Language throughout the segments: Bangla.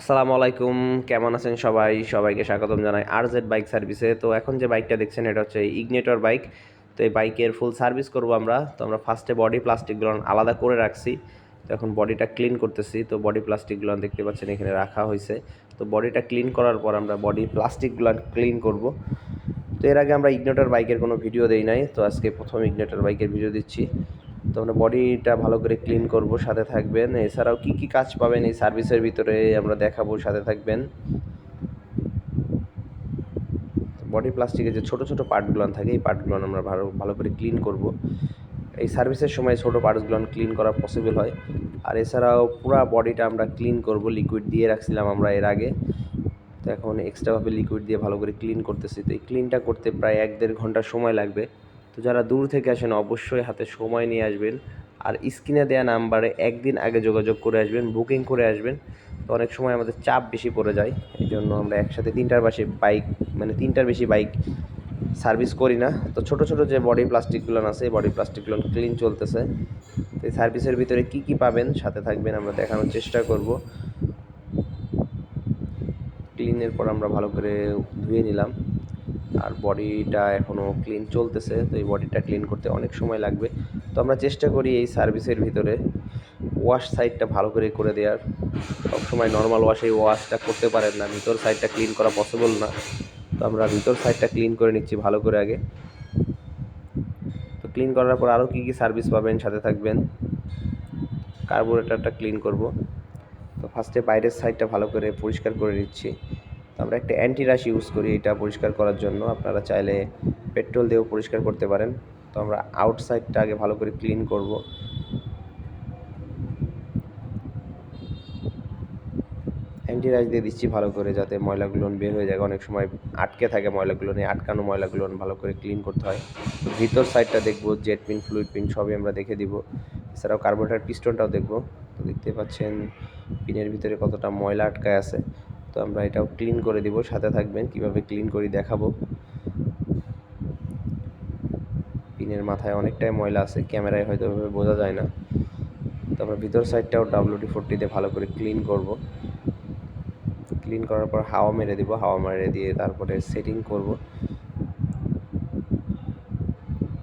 আসসালামু আলাইকুম, কেমন আছেন সবাই? সবাইকে স্বাগতম জানাই আর জেড বাইক সার্ভিসে। তো এখন যে বাইকটা দেখছেন, এটা হচ্ছে ইগনেটর বাইক। তো এই বাইকের ফুল সার্ভিস করব আমরা। তো আমরা ফার্স্টে বডি প্লাস্টিকগুলো আলাদা করে রাখছি। তো এখন বডিটা ক্লিন করতেছি। তো বডি প্লাস্টিকগুলো দেখতে পাচ্ছেন, এখানে রাখা হয়েছে। তো বডিটা ক্লিন করার পর আমরা বডি প্লাস্টিকগুলো ক্লিন করব। তো এর আগে আমরা ইগনেটর বাইকের কোনো ভিডিও দেই নাই। তো আজকে প্রথম ইগনেটর বাইকের ভিডিও দিচ্ছি। তো আমরা বডিটা ভালো করে ক্লিন করব, সাথে থাকবেন। এছাড়াও কি কি কাজ পাবেন এই সার্ভিসের ভিতরে আমরা দেখাবো, সাথে থাকবেন। বডি প্লাস্টিকের যে ছোট ছোট পার্টগুলো থাকে, এই পার্টগুলো আমরা ভালো ভালো করে ক্লিন করব। এই সার্ভিসের সময় ছোটো পার্টসগুলো ক্লিন করা পসিবল হয়। আর এছাড়াও পুরো বডিটা আমরা ক্লিন করব লিকুইড দিয়ে রাখছিলাম আমরা এর আগে। তো এখন এক্সট্রাভাবে লিকুইড দিয়ে ভালো করে ক্লিন করতেছি। তো এই ক্লিনটা করতে প্রায় এক দেড় ঘণ্টা সময় লাগবে। তো যারা দূর থেকে আসেন, অবশ্যই হাতে সময় নিয়ে আসবেন। আর স্ক্রিনে দেওয়া নাম্বারে একদিন আগে যোগাযোগ করে আসবেন, বুকিং করে আসবেন। তো অনেক সময় আমাদের চাপ বেশি পড়ে যায়, এই জন্য আমরা একসাথে তিনটার বেশি বাইক মানে তিনটার বেশি বাইক সার্ভিস করি না। তো ছোট ছোট যে বডি প্লাস্টিকগুলো আছে, বডি প্লাস্টিকগুলো ক্লিন চলতেছে। তো এই সার্ভিসের ভিতরে কি কি পাবেন, সাথে থাকবেন, আমরা দেখানোর চেষ্টা করব। ক্লিনের পর আমরা ভালো করে ধুয়ে নিলাম। আর বডিটা এখনও ক্লিন চলতেছে, তো এই বডিটা ক্লিন করতে অনেক সময় লাগবে। তো আমরা চেষ্টা করি এই সার্ভিসের ভিতরে ওয়াশ সাইডটা ভালো করে করে দেওয়ার। সবসময় নর্মাল ওয়াশে ওয়াশটা করতে পারেন না, ভিতর সাইডটা ক্লিন করা পসিবল না। তো আমরা ভিতর সাইডটা ক্লিন করে নিচ্ছি ভালো করে আগে। তো ক্লিন করার পর আরও কী কী সার্ভিস পাবেন সাথে থাকবেন। কার্বোরেটরটা ক্লিন করব। তো ফার্স্টে বাইরের সাইডটা ভালো করে পরিষ্কার করে নিচ্ছি। আমরা একটা অ্যান্টি রাশ ইউজ করি এটা পরিষ্কার করার জন্য। আপনারা চাইলে পেট্রোল দিয়েও পরিষ্কার করতে পারেন। তো আমরা আউটসাইডটা আগে ভালো করে ক্লিন করব। অ্যান্টি রাশ দিয়ে দিচ্ছি ভালো করে যাতে ময়লাগুলো বের হয়ে যায়। অনেক সময় আটকে থাকে ময়লাগুলো নিয়ে, আটকানো ময়লাগুলো ভালো করে ক্লিন করতে হয়। ভিতর সাইডটা দেখব জেট পিন ফ্লুইড পিন সবই আমরা দেখে দিব। এছাড়াও কার্বোরেটার পিস্টনটাও দেখব। তো দেখতে পাচ্ছেন পিনের ভিতরে কতটা ময়লা আটকায় আছে। তো আমরা এটাও ক্লিন করে দিব, সাথে থাকবেন, কীভাবে ক্লিন করি দেখাবো। পিনের মাথায় অনেকটাই ময়লা আছে, ক্যামেরায় হয়তো বোঝা যায় না। তো আমরা ভিতর সাইডটাও ডাব্লিউডি ফোরটিতে ভালো করে ক্লিন করব। ক্লিন করার পর হাওয়া মেরে দিব, হাওয়া মেরে দিয়ে তারপরে সেটিং করব।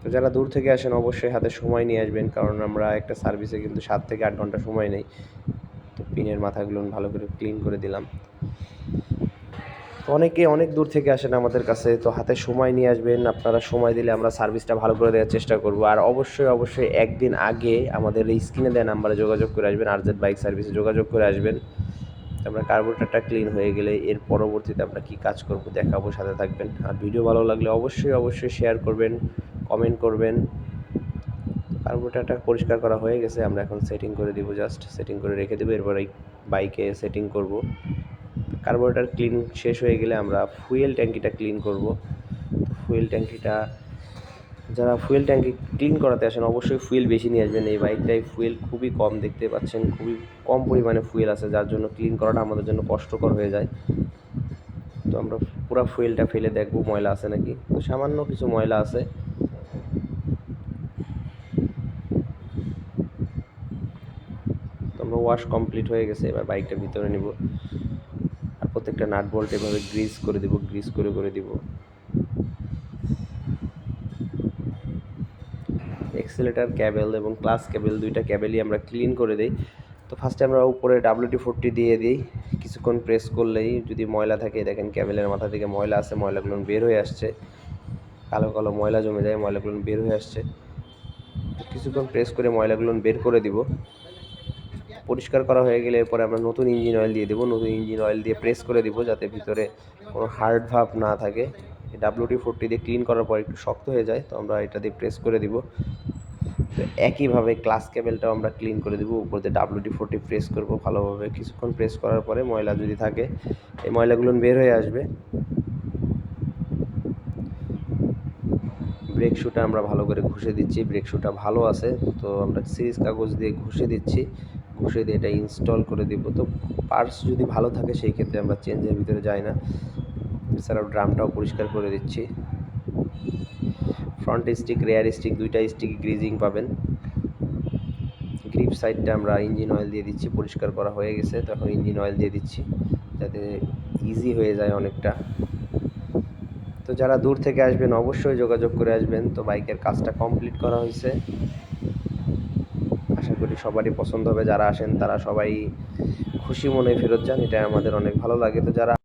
তো যারা দূর থেকে আসেন, অবশ্যই হাতে সময় নিয়ে আসবেন, কারণ আমরা একটা সার্ভিসে কিন্তু সাত থেকে আট ঘণ্টা সময় নেই। তো পিনের মাথাগুলো ভালো করে ক্লিন করে দিলাম। অনেকে অনেক দূর থেকে আসেন আমাদের কাছে, তো হাতে সময় নিয়ে আসবেন। আপনারা সময় দিলে আমরা সার্ভিসটা ভালো করে দেওয়ার চেষ্টা করব। আর অবশ্যই অবশ্যই একদিন আগে আমাদের এই স্ক্রিনে দেওয়া নাম্বারে যোগাযোগ করে আসবেন আর বাইক সার্ভিসে যোগাযোগ করে আসবেন। আমরা কার্বোরেটারটা ক্লিন হয়ে গেলে এর পরবর্তীতে আমরা কী কাজ করব দেখাবো, সাথে থাকবেন। আর ভিডিও ভালো লাগলে অবশ্যই অবশ্যই শেয়ার করবেন, কমেন্ট করবেন। কার্বোরেটারটা পরিষ্কার করা হয়ে গেছে, আমরা এখন সেটিং করে দিব জাস্ট। সেটিং করে রেখে দেবো এরপর বাইকে সেটিং করব। কার্বোরেটার ক্লিন শেষ হয়ে গেলে আমরা ফুয়েল ট্যাঙ্কিটা ক্লিন করব। ফুয়েল ট্যাঙ্কিটা, যারা ফুয়েল ট্যাঙ্কি ক্লিন করাতে আসেন অবশ্যই ফুয়েল বেশি নিয়ে আসবেন। এই বাইকটায় ফুয়েল খুবই কম দেখতে পাচ্ছেন, খুবই কম পরিমাণে ফুয়েল আছে, যার জন্য ক্লিন করাটা আমাদের জন্য কষ্টকর হয়ে যায়। তো আমরা পুরো ফুয়েলটা ফেলে দেখব, ময়লা আছে নাকি? তো সামান্য কিছু ময়লা আছে। তো আমরা ওয়াশ কমপ্লিট হয়ে গেছে, এবার বাইকটা ভিতরে নিব। প্রত্যেকটা নাট বল্ট এভাবে গ্রিস করে দিব গ্রিস করে করে দিব। এক্সেলেটার ক্যাবেল এবং ক্লাস ক্যাবেল দুইটা ক্যাবেলই আমরা ক্লিন করে দিই। তো ফার্স্টে আমরা উপরে ডাব্লিউটি ফোরটি দিয়ে দিই। কিছুক্ষণ প্রেস করলেই যদি ময়লা থাকে, দেখেন ক্যাবেলের মাথা থেকে ময়লা আছে ময়লাগুলো বের হয়ে আসছে। কালো কালো ময়লা জমে যায়, ময়লাগুলো বের হয়ে আসছে। কিছুক্ষণ প্রেস করে ময়লাগুলো বের করে দিব। পরিষ্কার করা হয়ে গেলে এরপরে আমরা নতুন ইঞ্জিন অয়েল দিয়ে দেবো। নতুন ইঞ্জিন অয়েল দিয়ে প্রেস করে দেবো যাতে ভিতরে কোনো হার্ড ভাব না থাকে। ডাব্লিউটি ফোরটি দিয়ে ক্লিন করার পর একটু শক্ত হয়ে যায়, তো আমরা এটা দিয়ে প্রেস করে দিব। তো একইভাবে ক্লাস কেবেলটাও আমরা ক্লিন করে দেবো। উপর দিয়ে ডাব্লিউটি ফোরটি প্রেস করব ভালোভাবে। কিছুক্ষণ প্রেস করার পরে ময়লা যদি থাকে, এই ময়লাগুলো বের হয়ে আসবে। ব্রেক শুটা আমরা ভালো করে ঘষে দিচ্ছি। ব্রেক শুটা ভালো আছে, তো আমরা সিরিজ কাগজ দিয়ে ঘষে দিচ্ছি। দিয়ে এটা ইনস্টল করে দিব। তো পার্টস যদি ভালো থাকে সেই ক্ষেত্রে আমরা চেঞ্জের ভিতরে যাই না। এছাড়াও ড্রামটাও পরিষ্কার করে দিচ্ছি। ফ্রন্ট স্টিক রেয়ার স্টিক দুইটা স্টিক গ্রিজিং পাবেন। গ্রিপ সাইডটা আমরা ইঞ্জিন অয়েল দিয়ে দিচ্ছি, পরিষ্কার করা হয়ে গেছে। তো এখন ইঞ্জিন অয়েল দিয়ে দিচ্ছি, যাতে ইজি হয়ে যায় অনেকটা। তো যারা দূর থেকে আসবেন অবশ্যই যোগাযোগ করে আসবেন। তো বাইকের কাজটা কমপ্লিট করা হয়েছে। আশা করি সবারই পছন্দ হবে। যারা আসেন তারা সবাই খুশি মনে ফেরত যান এটা আমাদের অনেক ভালো লাগে। তো যারা